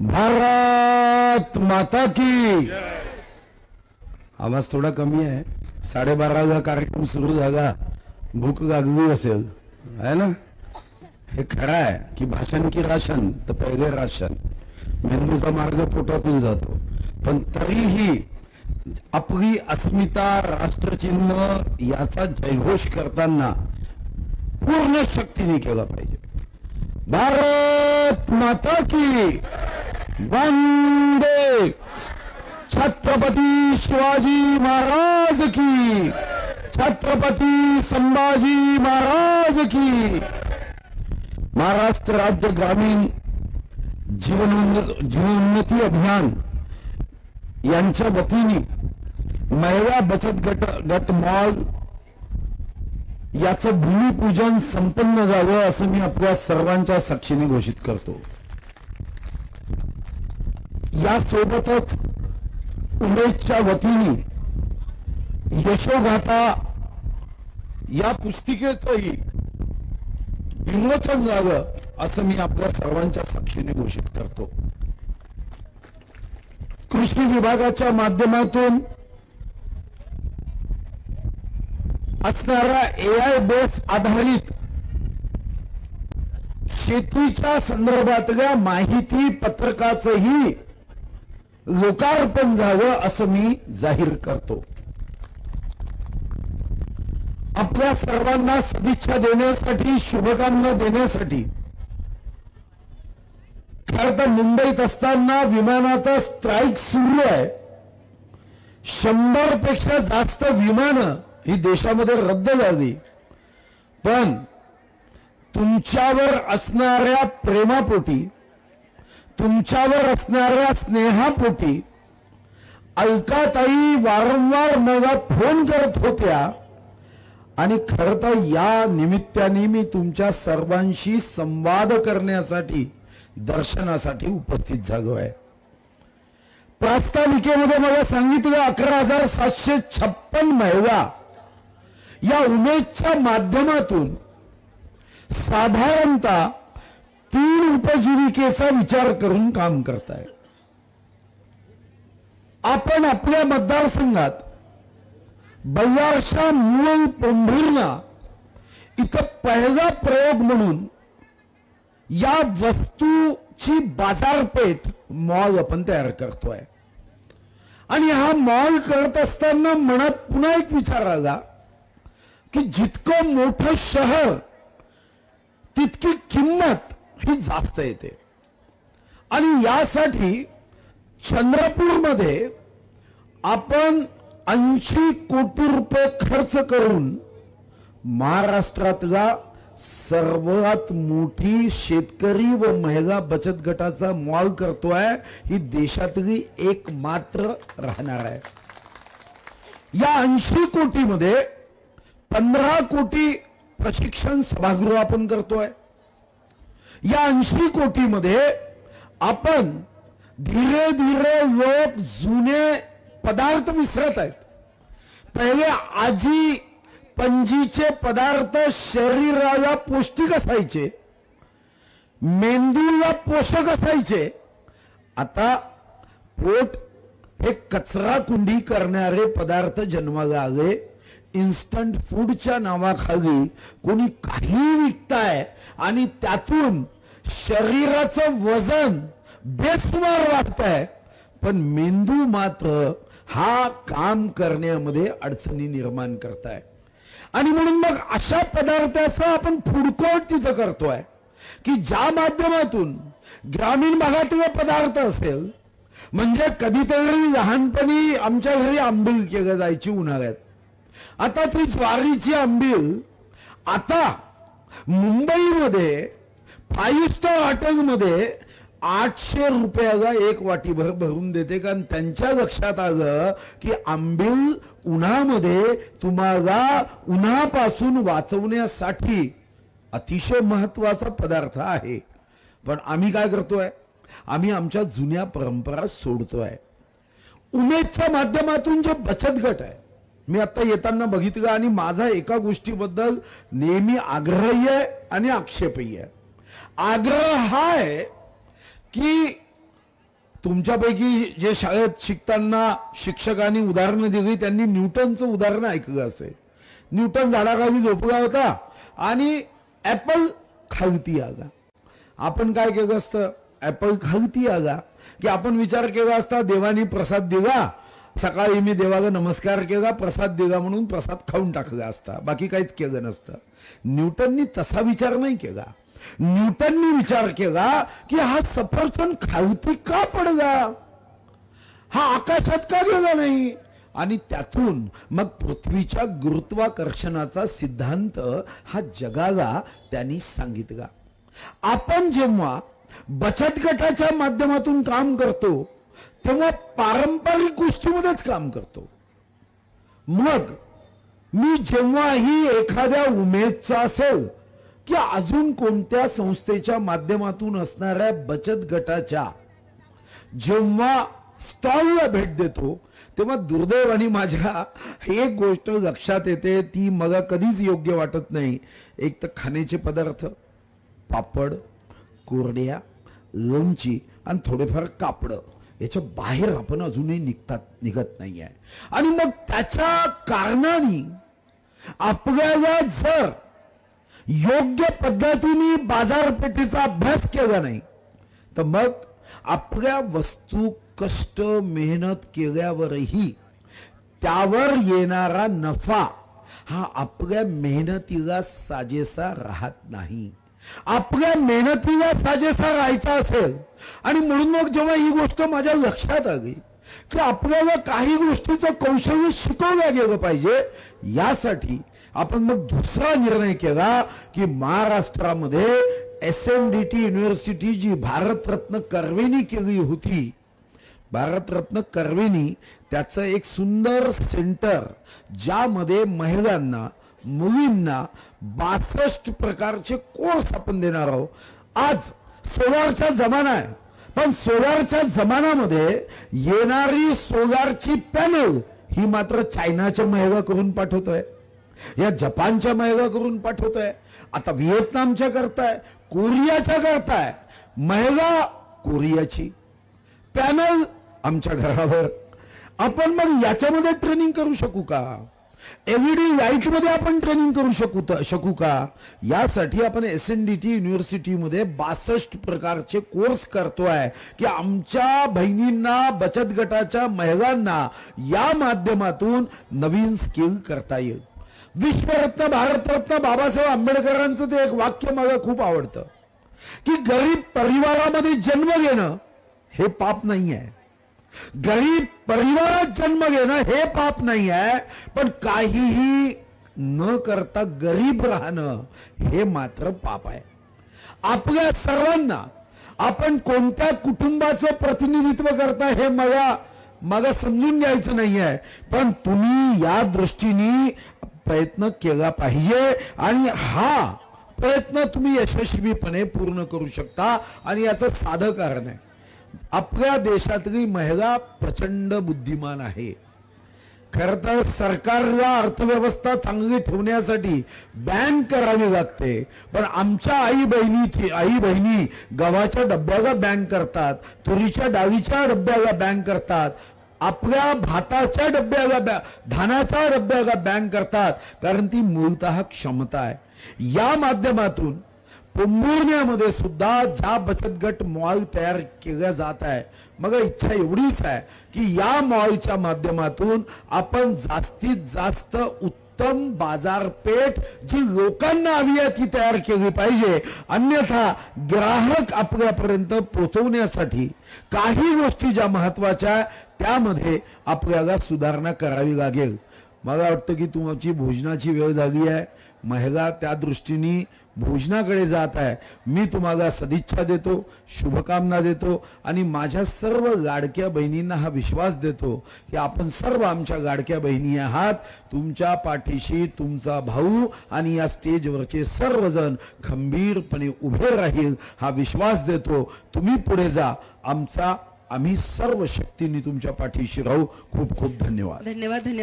भारत माता की। आवाज थोडा कमी आहे. साडेबाराचा कार्यक्रम सुरू झाला. भूक गागवी असेल. आहे ना? हे खरं आहे की भाषण की राशन तर पहिले राशन. मेंदूचा मार्ग पोटातून जातो. पण तरीही आपली अस्मिता राष्ट्रचिन्ह याचा जयघोष करताना पूर्ण शक्तीने केला पाहिजे. भारत माता की। वंदे! छत्रपती शिवाजी महाराज की। छत्रपती संभाजी महाराज की। महाराष्ट्र राज्य ग्रामीण जीवन जीवोन्नती अभियान यांच्या वतीने महिला बचत गट गट मॉल याचं भूमिपूजन संपन्न झालं असं मी आपल्या सर्वांच्या साक्षीने घोषित करतो. यासोबतच उमेदच्या वतीने यशोगाथा या पुस्तिकेचंही विमोचन झालं असं मी आपल्या सर्वांच्या साक्षीने घोषित करतो. कृषी विभागाच्या माध्यमातून असणारा एआय बेस आधारित शेतीच्या संदर्भातल्या माहिती पत्रकाचंही लोकार्पण झालं असं मी जाहीर करतो. आपल्या सर्वांना सदिच्छा देण्यासाठी शुभकामना देण्यासाठी खर तर मुंबईत असताना विमानाचा स्ट्राईक सुरू आहे. शंभरपेक्षा जास्त विमानं ही देशामध्ये रद्द झाली. पण तुमच्यावर असणाऱ्या प्रेमापोटी तुमच्यावर असणाऱ्या स्नेहापोटी अलकाताई वारंवार मला फोन करत होत्या. आणि खर तर या निमित्ताने मी तुमच्या सर्वांशी संवाद करण्यासाठी दर्शनासाठी उपस्थित झालो आहे. प्रास्ताविकेमध्ये मला सांगितलं अकरा हजार सातशे छप्पन महिला या उमेदच्या माध्यमातून साधारणतः तीन उपजीविकेचा विचार करून काम करताय. आपण आपल्या मतदारसंघात बल्लारशा मूळ पोंढुर्णा इथं पहिला प्रयोग म्हणून या वस्तूची बाजारपेठ मॉल आपण तयार करतोय. आणि हा मॉल करत असताना मनात पुन्हा एक विचार आला की जितकं मोठं शहर तितकी किंमत ही जास्त येते. आणि यासाठी चंद्रपूरमध्ये आपण ऐंशी कोटी रुपये खर्च करून महाराष्ट्रातला सर्वात मोठी शेतकरी व महिला बचत गटाचा मॉल करतोय ही देशातली एक मात्र राहणार आहे. या ऐंशी कोटीमध्ये पंधरा कोटी प्रशिक्षण सभागृह आपण करतोय. या ऐंशी कोटीमध्ये आपण धीरे धीरे लोक जुने पदार्थ विसरत आहेत. पहिले आजी पंजीचे पदार्थ शरीराला पौष्टिक असायचे. मेंदूला पोषक असायचे. आता पोट हे कचरा कुंडी करणारे पदार्थ जन्माला आले. इन्स्टंट फूडच्या नावाखाली कोणी काही विकताय आणि त्यातून शरीराचं वजन बेसुमार वाढतंय. पण मेंदू मात्र हा काम करण्यामध्ये अडचणी निर्माण करताय. आणि म्हणून मग अशा पदार्थाचा आपण फूडकोर्ट तिथं करतोय. की ज्या माध्यमातून ग्रामीण भागातील पदार्थ असेल म्हणजे कधीतरी लहानपणी आमच्या घरी आंबील केलं जायची उन्हाळ्यात. आता ती ज्वारीची आंबील आता मुंबईमध्ये फाईव्ह स्टार हॉटेलमध्ये आठशे रुपयाला एक वाटीभर भरून देते. कारण त्यांच्या लक्षात आलं की आंबील उन्हामध्ये तुम्हाला उन्हापासून वाचवण्यासाठी अतिशय महत्त्वाचा पदार्थ आहे. पण आम्ही काय करतोय? आम्ही आमच्या जुन्या परंपरा सोडतोय. उमेदच्या माध्यमातून जे बचत गट आहे मी आता येताना बघितलं आणि माझा एका गोष्टीबद्दल नेहमी आग्रही आहे आणि आक्षेपही आहे. आग्रह हा आहे की तुमच्यापैकी जे शाळेत शिकताना शिक्षकांनी उदाहरणं दिली त्यांनी न्यूटनचं उदाहरण ऐकलं असेल. न्यूटन झाडाखाली झोपला होता आणि ॲपल खालती आला. आपण काय केलं असतं? ऍपल खालती आला. की आपण विचार केला असता देवानी प्रसाद दिला सकाळी मी देवाला नमस्कार केला प्रसाद दिला म्हणून प्रसाद खाऊन टाकला असता. बाकी काहीच केलं नसतं. न्यूटननी तसा विचार नाही केला. न्यूटननी विचार केला की हा सफरचंद खालती का पडला? हा आकाशात का गेला नाही? आणि त्यातून मग पृथ्वीच्या गुरुत्वाकर्षणाचा सिद्धांत हा जगाला त्यांनी सांगितला. आपण जेव्हा बचत गटाच्या माध्यमातून काम करतो तेव्हा पारंपरिक गोष्टीमध्येच काम करतो. मग मी जेव्हाही एखाद्या उमेदचा असेल की अजून कोणत्या संस्थेच्या माध्यमातून असणाऱ्या बचत गटाच्या जेव्हा स्टॉलला भेट देतो तेव्हा दुर्दैवाने माझ्या एक गोष्ट लक्षात येते ती मला कधीच योग्य वाटत नाही. एक तर खाण्याचे पदार्थ पापड कोरड्या लोणची आणि थोडेफार कापडं. याच्या बाहेर आपण अजूनही निघतात निघत नाही आहे आणि मग त्याच्या कारणाने आपल्याला जर योग्य पद्धतीने बाजारपेठेचा अभ्यास केला नाही तर मग आपल्या वस्तू कष्ट मेहनत केल्यावरही त्यावर येणारा नफा हा आपल्या मेहनतीला साजेसा राहत नाही. आपल्या मेहनतीला साजेसा राहायचा असेल. आणि म्हणून मग जेव्हा ही गोष्ट माझ्या लक्षात आली की आपल्याला काही गोष्टीचं कौशल्य शिकवलं गेलं पाहिजे यासाठी आपण मग दुसरा निर्णय केला की महाराष्ट्रामध्ये S N D T university जी भारतरत्न कर्वेनी केली होती भारतरत्न कर्वेनी त्याचं एक सुंदर सेंटर ज्यामध्ये महिलांना मुलींना बासष्ट प्रकारचे कोर्स आपण देणार आहोत. आज सोलारचा जमाना आहे. पण सोलारच्या जमान्यामध्ये येणारी सोलारची पॅनल ही मात्र चायनाच्या महिला करून पाठवतोय. या जपानच्या महिला करून पाठवतोय. आता व्हिएतनामच्या करताय कोरियाच्या करताय. महिला कोरियाची. पॅनल आमच्या घरावर. आपण मग याच्यामध्ये ट्रेनिंग करू शकू का? एलईडी लाईटमध्ये आपण ट्रेनिंग करू शकू शकू का? यासाठी आपण एस एन डी टी युनिव्हर्सिटीमध्ये बासष्ट प्रकारचे कोर्स करतोय की आमच्या बहिणींना बचत गटाच्या महिलांना या माध्यमातून नवीन स्किल करता येईल. विश्वरत्न भारतरत्न बाबासाहेब आंबेडकरांचं ते एक वाक्य मला खूप आवडतं की गरीब परिवारामध्ये जन्म घेणं हे पाप नाही आहे गरीब परिवारात जन्म घेणं हे पाप नाही आहे पण काहीही न करता गरीब राहणं हे मात्र पाप आहे. आपल्या सर्वांना आपण कोणत्या कुटुंबाचं प्रतिनिधित्व करता हे मला मला समजून घ्यायचं नाही आहे पण तुम्ही या दृष्टीने प्रयत्न केला पाहिजे आणि हा प्रयत्न तुम्ही यशस्वीपणे पूर्ण करू शकता आणि याचं साधं कारण आहे. आपल्या देशातली महिला प्रचंड बुद्धिमान आहे. खर तर सरकारला अर्थव्यवस्था चांगली ठेवण्यासाठी बँक करावी लागते. पण आमच्या आई बहिणीची आई बहिणी गव्हाच्या डब्याला बँक करतात तुरीच्या डाळीच्या डब्याला बँक करतात आपल्या भाताच्या डब्याला बॅ- धानाच्या डब्याला बँक करतात कारण ती मूलतः क्षमता आहे. या माध्यमातून पोंभुर्ण्यामध्ये सुद्धा ज्या बचत गट मॉल तयार केल्या जात आहे मग इच्छा एवढीच आहे की या मॉलच्या माध्यमातून आपण जास्तीत जास्त उत्तम बाजारपेठ जी लोकांना हवी आहे ती तयार केली पाहिजे. अन्यथा ग्राहक आपल्यापर्यंत पोचवण्यासाठी काही गोष्टी ज्या महत्त्वाच्या त्यामध्ये आपल्याला सुधारणा करावी लागेल. मला वाटतं की तुमची भोजनाची वेळ झाली आहे. महिला त्या दृष्टीने भोजनाकडे जात आहे. मी तुम्हाला सदिच्छा देतो शुभकामना देतो आणि माझ्या सर्व लाडक्या बहिणींना हा विश्वास देतो की आपण सर्व आमच्या लाडक्या बहिणी आहात. तुमच्या पाठीशी तुमचा भाऊ आणि या स्टेजवरचे सर्वजण खंबीरपणे उभे राहील हा विश्वास देतो. तुम्ही पुढे जा. आमचा आम्ही सर्व शक्तींनी तुमच्या पाठीशी राहू. खूप खूप धन्यवाद. धन्यवाद धन्यवाद.